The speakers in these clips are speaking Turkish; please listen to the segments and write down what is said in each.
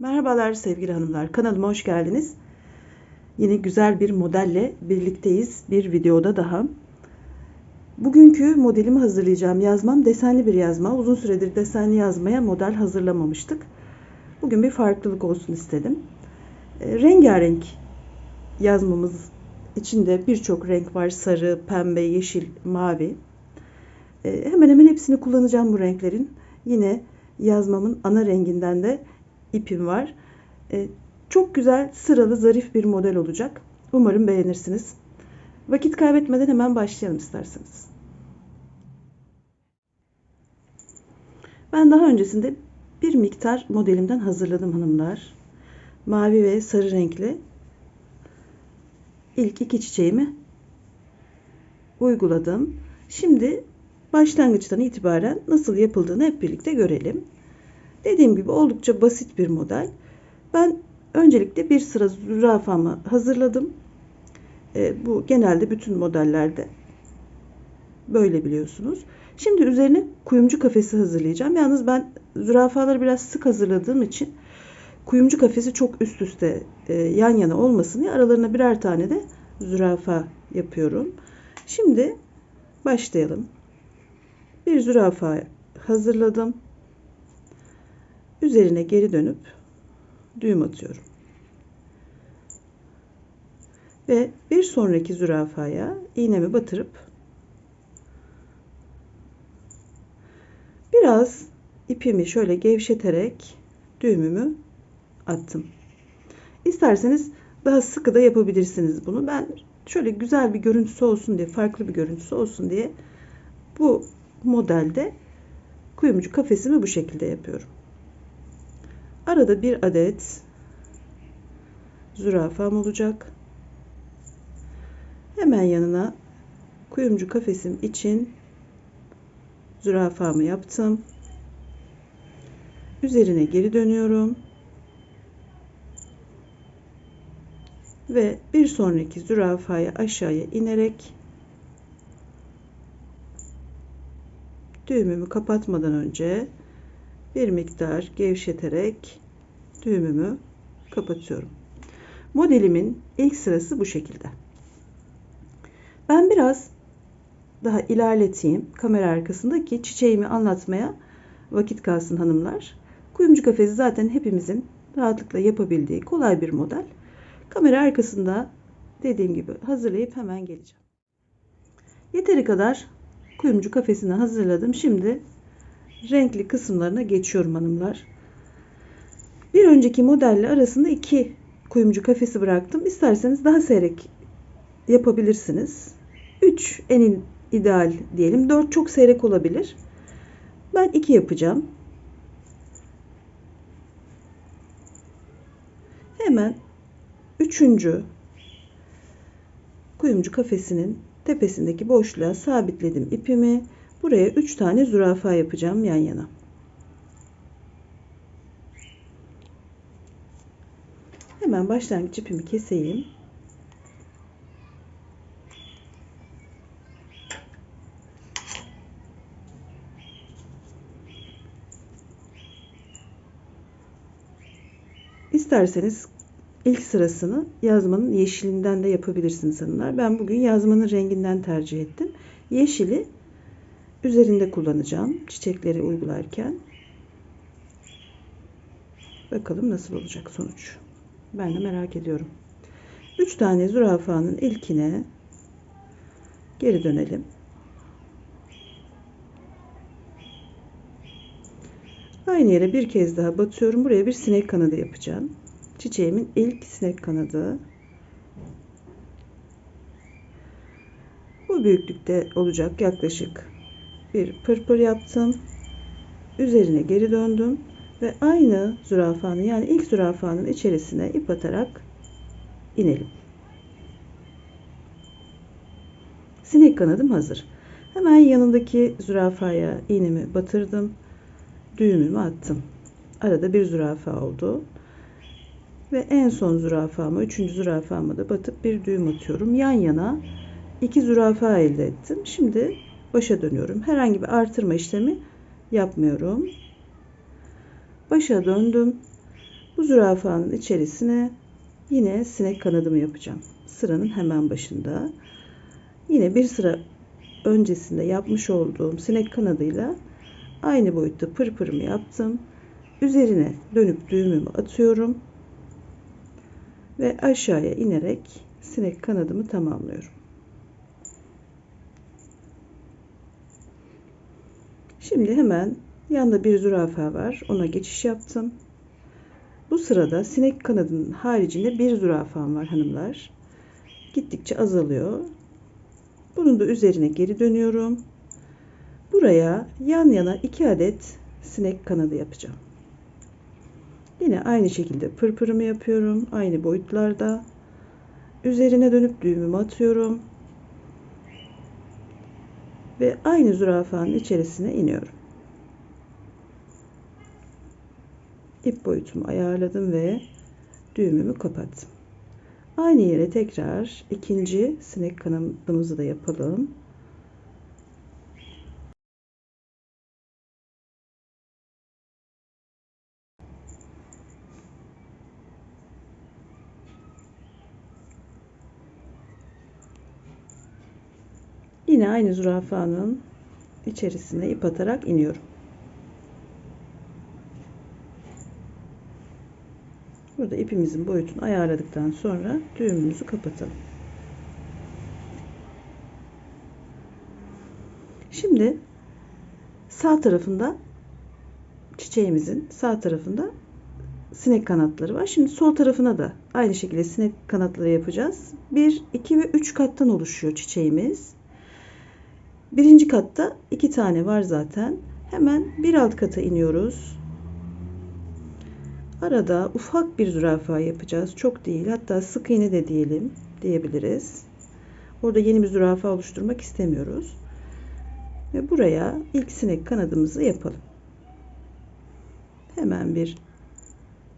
Merhabalar sevgili hanımlar. Kanalıma hoş geldiniz. Yine güzel bir modelle birlikteyiz. Bir videoda daha. Bugünkü modelimi hazırlayacağım yazmam desenli bir yazma. Uzun süredir desenli yazmaya model hazırlamamıştık. Bugün bir farklılık olsun istedim. E, rengarenk yazmamız içinde birçok renk var. Sarı, pembe, yeşil, mavi. E, hemen hemen hepsini kullanacağım bu renklerin. Yine yazmamın ana renginden de ipim var. E, çok güzel, sıralı, zarif bir model olacak. Umarım beğenirsiniz. Vakit kaybetmeden hemen başlayalım isterseniz. Ben daha öncesinde bir miktar modelimden hazırladım hanımlar. Mavi ve sarı renkli ilk iki çiçeğimi uyguladım. Şimdi başlangıçtan itibaren nasıl yapıldığını hep birlikte görelim. Dediğim gibi oldukça basit bir model. Ben öncelikle bir sıra zürafamı hazırladım. E, bu genelde bütün modellerde böyle biliyorsunuz. Şimdi üzerine kuyumcu kafesi hazırlayacağım. Yalnız ben zürafaları biraz sık hazırladığım için kuyumcu kafesi çok üst üste e, yan yana olmasın diye aralarına birer tane de zürafa yapıyorum. Şimdi başlayalım. Bir zürafa hazırladım. Üzerine geri dönüp düğüm atıyorum. Ve bir sonraki zürafaya iğnemi batırıp biraz ipimi şöyle gevşeterek düğümümü attım. İsterseniz daha sıkı da yapabilirsiniz bunu. Ben şöyle güzel bir görüntüsü olsun diye, farklı bir görüntüsü olsun diye bu modelde kuyumcu kafesimi bu şekilde yapıyorum. Arada bir adet zürafam olacak. Hemen yanına kuyumcu kafesim için zürafamı yaptım. Üzerine geri dönüyorum. Ve bir sonraki zürafaya aşağıya inerek düğümümü kapatmadan önce bir miktar gevşeterek düğümümü kapatıyorum. Modelimin ilk sırası bu şekilde. Ben biraz daha ilerleteyim kamera arkasındaki çiçeğimi anlatmaya vakit kalsın hanımlar. Kuyumcu kafesi zaten hepimizin rahatlıkla yapabildiği kolay bir model. Kamera arkasında dediğim gibi hazırlayıp hemen geleceğim. Yeteri kadar kuyumcu kafesini hazırladım. Şimdi renkli kısımlarına geçiyorum hanımlar. Bir önceki modelle arasında iki kuyumcu kafesi bıraktım. İsterseniz daha seyrek yapabilirsiniz. 3 en ideal diyelim. 4 çok seyrek olabilir. Ben 2 yapacağım. Hemen üçüncü kuyumcu kafesinin tepesindeki boşluğa sabitledim ipimi. Buraya 3 tane zürafa yapacağım yan yana. Hemen başlangıç ipimi keseyim. İsterseniz ilk sırasını yazmanın yeşilinden de yapabilirsiniz hanımlar. Ben bugün yazmanın renginden tercih ettim. Yeşili üzerinde kullanacağım çiçekleri uygularken. Bakalım nasıl olacak sonuç. Ben de merak ediyorum. 3 tane zürafanın ilkine geri dönelim. Aynı yere bir kez daha batıyorum. Buraya bir sinek kanadı yapacağım. Çiçeğimin ilk sinek kanadı. Bu büyüklükte olacak yaklaşık bir pırpır yaptım. Üzerine geri döndüm ve aynı zürafanın yani ilk zürafanın içerisine ip atarak inelim. Sinek kanadım hazır. Hemen yanındaki zürafaya iğnemi batırdım. Düğümümü attım. Arada bir zürafa oldu. Ve en son zürafama, üçüncü zürafama da batıp bir düğüm atıyorum. Yan yana iki zürafa elde ettim. Şimdi başa dönüyorum. Herhangi bir artırma işlemi yapmıyorum. Başa döndüm. Bu zürafanın içerisine yine sinek kanadımı yapacağım. Sıranın hemen başında. Yine bir sıra öncesinde yapmış olduğum sinek kanadıyla aynı boyutta pırpırımı yaptım. Üzerine dönüp düğümümü atıyorum. Ve aşağıya inerek sinek kanadımı tamamlıyorum. Şimdi hemen yanda bir zürafa var. Ona geçiş yaptım. Bu sırada sinek kanadının haricinde bir zürafam var hanımlar. Gittikçe azalıyor. Bunun da üzerine geri dönüyorum. Buraya yan yana iki adet sinek kanadı yapacağım. Yine aynı şekilde pırpırımı yapıyorum. Aynı boyutlarda. Üzerine dönüp düğümümü atıyorum. Ve aynı zürafanın içerisine iniyorum. İp boyutumu ayarladım ve düğümümü kapattım. Aynı yere tekrar ikinci sinek kanadımızı da yapalım. Yine aynı zürafanın içerisine ip atarak iniyorum. Burada ipimizin boyutunu ayarladıktan sonra düğümümüzü kapatalım. Şimdi sağ tarafında çiçeğimizin sağ tarafında sinek kanatları var. Şimdi sol tarafına da aynı şekilde sinek kanatları yapacağız. 1, 2 ve 3 kattan oluşuyor çiçeğimiz. Birinci katta iki tane var zaten. Hemen bir alt kata iniyoruz. Arada ufak bir zürafa yapacağız. Çok değil. Hatta sık iğne de diyelim diyebiliriz. Orada yeni bir zürafa oluşturmak istemiyoruz. Ve buraya ilk sinek kanadımızı yapalım. Hemen bir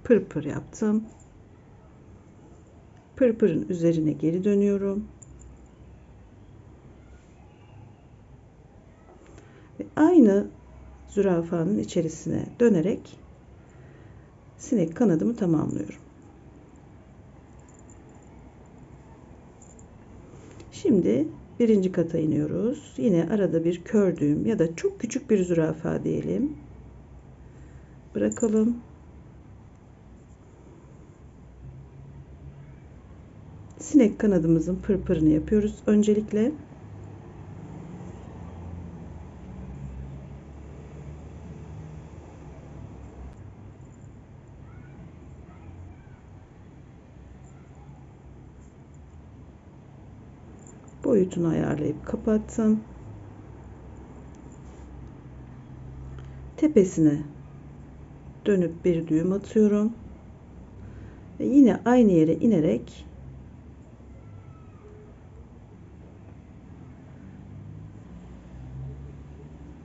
pırpır yaptım. Pırpırın üzerine geri dönüyorum. Ve aynı zürafanın içerisine dönerek sinek kanadımı tamamlıyorum. Şimdi birinci kata iniyoruz. Yine arada bir kör düğüm ya da çok küçük bir zürafa diyelim. Bırakalım. Sinek kanadımızın pırpırını yapıyoruz. Öncelikle boyutunu ayarlayıp kapattım. Tepesine dönüp bir düğüm atıyorum. Ve yine aynı yere inerek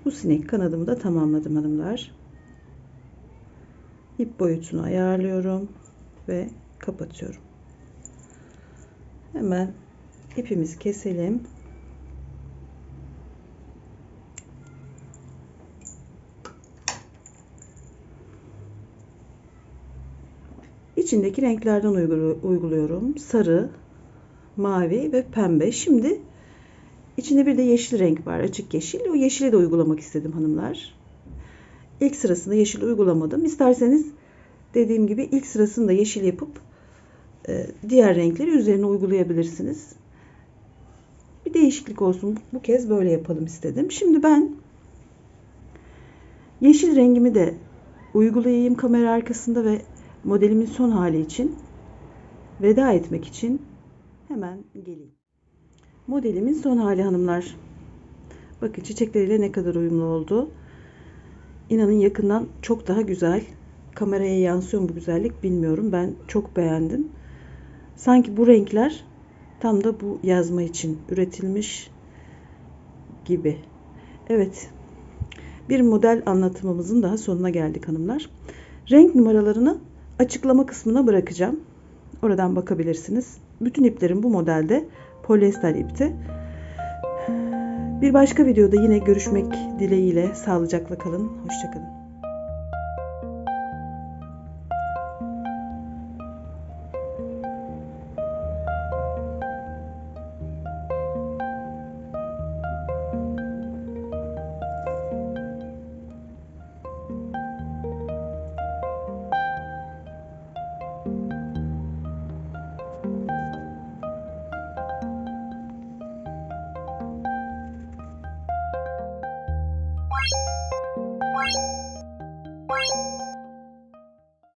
bu sinek kanadımı da tamamladım hanımlar. İp boyutunu ayarlıyorum ve kapatıyorum. Hemen ipimizi keselim. İçindeki renklerden uyguluyorum. Sarı, mavi ve pembe. Şimdi içinde bir de yeşil renk var. Açık yeşil. O yeşili de uygulamak istedim hanımlar. İlk sırasında yeşil uygulamadım. İsterseniz dediğim gibi ilk sırasında yeşil yapıp e, diğer renkleri üzerine uygulayabilirsiniz. Bir değişiklik olsun. Bu kez böyle yapalım istedim. Şimdi ben yeşil rengimi de uygulayayım kamera arkasında ve modelimin son hali için veda etmek için hemen geleyim. Modelimin son hali hanımlar. Bakın çiçekleriyle ne kadar uyumlu oldu. İnanın yakından çok daha güzel. Kameraya yansıyor mu bu güzellik bilmiyorum. Ben çok beğendim. Sanki bu renkler tam da bu yazma için üretilmiş gibi. Evet. Bir model anlatımımızın daha sonuna geldik hanımlar. Renk numaralarını açıklama kısmına bırakacağım. Oradan bakabilirsiniz. Bütün iplerim bu modelde polyester ipti. Bir başka videoda yine görüşmek dileğiyle sağlıcakla kalın. Hoşçakalın.